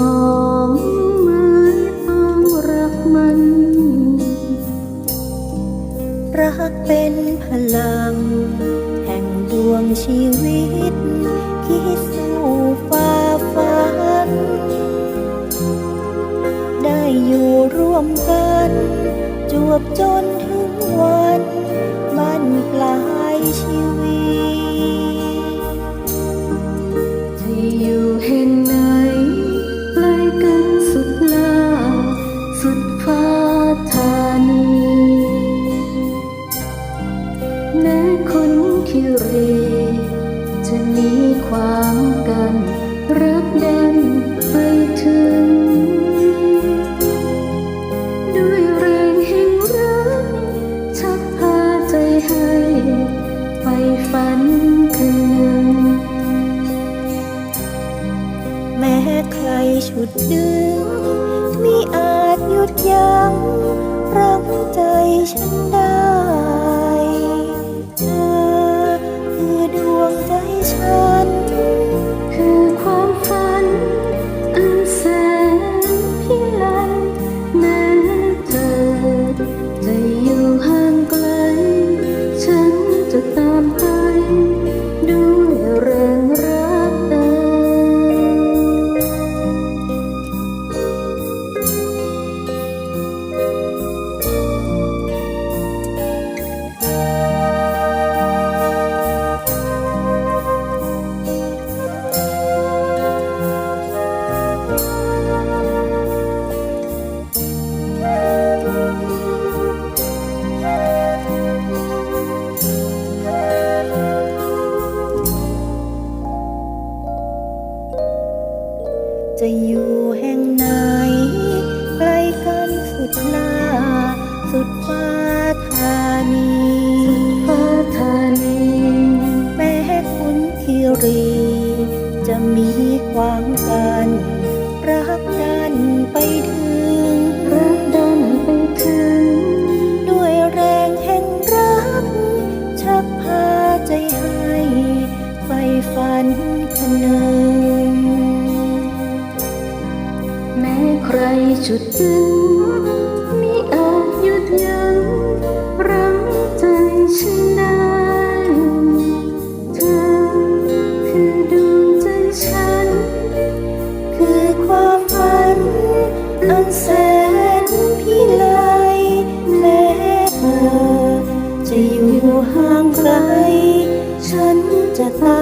องมือต้องรักมัน รักเป็นพลัง แห่งดวงชีวิต คิดสู้ฝ่าฟัน ได้อยู่ร่วมกัน จวบจนถึงวัน มันปลายชีวิต แม้คนคิเรจะมีความกันรักดันไปถึง ด้วยแรงแห่งรักชักพาใจให้ ไปฝันคืนหนึ่งแม้ใครฉุดดึงมิอาจหยุดยั้งรั้งใจฉันได้ จะอยู่ จุดดึงมิอาจหยุดยั้งรั้งใจฉันได้ เธอคือดวงใจฉัน คือความฝันอันแสนพิไลแม้เธอจะอยู่ห่างไกล ฉันจะตา